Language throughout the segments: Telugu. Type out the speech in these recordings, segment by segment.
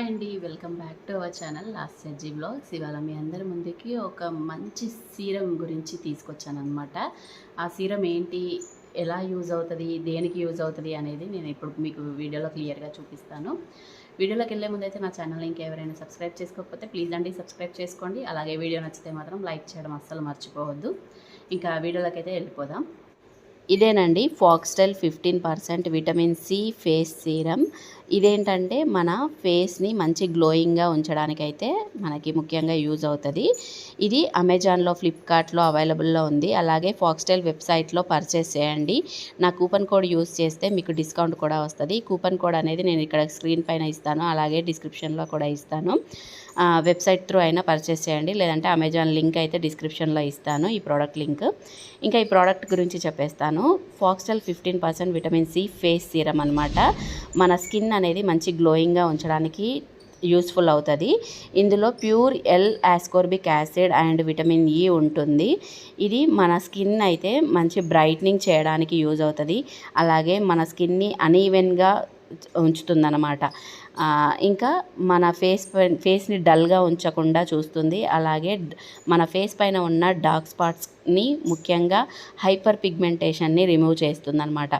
హలో అండి welcome back to our channel last Sejji blogs. ఇవాళ మీ అందరి ముందుకి ఒక మంచి సీరం గురించి తీసుకొచ్చానమాట ఆ సీరం ఏంటి ఎలా యూజ్ అవుతుంది దేనికి యూజ్ అవుతుంది అనేది నేను ఇప్పుడు మీకు వీడియోలో క్లియర్గా చూపిస్తాను. వీడియోలోకి వెళ్ళే ముందైతే నా ఛానల్ ఇంకెవరైనా సబ్స్క్రైబ్ చేసుకోకపోతే ప్లీజ్ అండి సబ్స్క్రైబ్ చేసుకోండి. అలాగే వీడియో నచ్చితే మాత్రం లైక్ చేయడం అస్సలు మర్చిపోవద్దు. ఇంకా వీడియోలోకి అయితే వెళ్ళిపోదాం. ఇదేనండి Foxtale fifteen percent vitamin C face serum. ఇదేంటంటే మన ఫేస్ని మంచి గ్లోయింగ్గా ఉంచడానికైతే మనకి ముఖ్యంగా యూజ్ అవుతుంది. ఇది అమెజాన్లో ఫ్లిప్కార్ట్లో అవైలబుల్లో ఉంది. అలాగే ఫాక్స్టైల్ వెబ్సైట్లో పర్చేస్ చేయండి. నా కూపన్ కోడ్ యూజ్ చేస్తే మీకు డిస్కౌంట్ కూడా వస్తుంది. కూపన్ కోడ్ అనేది నేను ఇక్కడ స్క్రీన్ పైన ఇస్తాను. అలాగే డిస్క్రిప్షన్లో కూడా ఇస్తాను. వెబ్సైట్ త్రూ అయినా పర్చేస్ చేయండి. లేదంటే అమెజాన్ లింక్ అయితే డిస్క్రిప్షన్లో ఇస్తాను ఈ ప్రోడక్ట్ లింక్. ఇంకా ఈ ప్రోడక్ట్ గురించి చెప్పేస్తాను. Foxtale fifteen percent vitamin C face serum అనమాట మన స్కిన్ అనేది మంచి గ్లోయింగ్గా ఉంచడానికి యూస్ఫుల్ అవుతుంది. ఇందులో pure L ascorbic acid and vitamin E ఉంటుంది. ఇది మన స్కిన్ అయితే మంచి బ్రైట్నింగ్ చేయడానికి యూజ్ అవుతుంది. అలాగే మన స్కిన్ని అనీవెన్గా ఉంచుతుందన్నమాట. ఇంకా మన ఫేస్ పై- ఫేస్ని డల్గా ఉంచకుండా చూస్తుంది. అలాగే మన ఫేస్ పైన ఉన్న డార్క్ స్పాట్స్ని ముఖ్యంగా హైపర్ పిగ్మెంటేషన్ని రిమూవ్ చేస్తుందన్నమాట.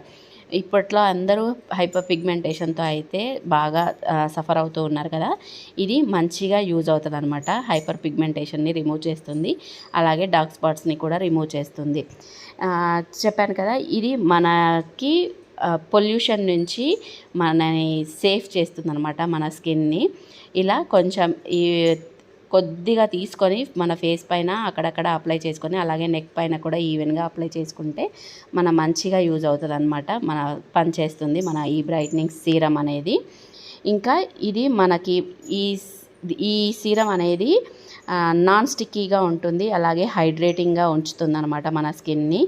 ఇప్పట్లో అందరూ హైపర్ పిగ్మెంటేషన్తో అయితే బాగా సఫర్ అవుతూ ఉన్నారు కదా. ఇది మంచిగా యూజ్ అవుతుంది అనమాట హైపర్ పిగ్మెంటేషన్ని రిమూవ్ చేస్తుంది. అలాగే డార్క్ స్పాట్స్ని కూడా రిమూవ్ చేస్తుంది. చెప్పాను కదా ఇది మనకి పొల్యూషన్ నుంచి మనని సేఫ్ చేస్తుందనమాట మన స్కిన్ని. ఇలా కొంచెం ఈ కొద్దిగా తీసుకొని మన ఫేస్ పైన అక్కడక్కడ అప్లై చేసుకొని అలాగే నెక్ పైన కూడా ఈవెన్గా అప్లై చేసుకుంటే మన మంచిగా యూజ్ అవుతుంది అనమాట మన పని చేస్తుంది మన ఈ బ్రైట్నింగ్ సీరం అనేది. ఇంకా ఇది మనకి ఈ ఈ సీరం అనేది నాన్ స్టిక్కీగా ఉంటుంది అలాగే హైడ్రేటింగ్గా ఉంచుతుంది అనమాట మన స్కిన్ని.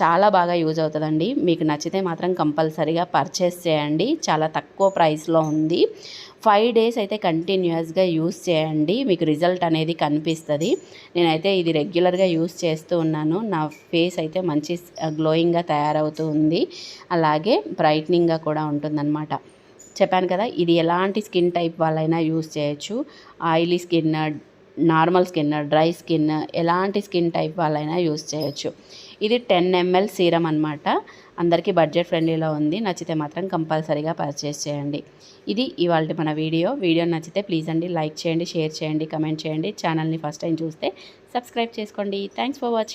చాలా బాగా యూజ్ అవుతుందండి. మీకు నచ్చితే మాత్రం కంపల్సరీగా పర్చేస్ చేయండి. చాలా తక్కువ ప్రైస్లో ఉంది. ఫైవ్ డేస్ అయితే కంటిన్యూస్గా యూస్ చేయండి. మీకు రిజల్ట్ అనేది కనిపిస్తుంది. నేనైతే ఇది రెగ్యులర్గా యూస్ చేస్తూ ఉన్నాను. నా ఫేస్ అయితే మంచి గ్లోయింగ్గా తయారవుతూ ఉంది. అలాగే బ్రైట్నింగ్గా కూడా ఉంటుందన్నమాట. చెప్పాను కదా ఇది ఎలాంటి స్కిన్ టైప్ వాళ్ళైనా యూస్ చేయొచ్చు. Oily skin normal skin dry skin ఎలాంటి స్కిన్ టైప్ వాళ్ళైనా యూస్ చేయొచ్చు. ఇది టెన్ ఎంఎల్ సీరం అనమాట అందరికీ బడ్జెట్ ఫ్రెండ్లీలో ఉంది. నచ్చితే మాత్రం కంపల్సరీగా పర్చేస్ చేయండి. ఇది ఇవాళ మన వీడియో. వీడియో నచ్చితే ప్లీజ్ అండి లైక్ చేయండి షేర్ చేయండి కమెంట్ చేయండి. ఛానల్ని ఫస్ట్ టైం చూస్తే సబ్స్క్రైబ్ చేసుకోండి. Thanks for watching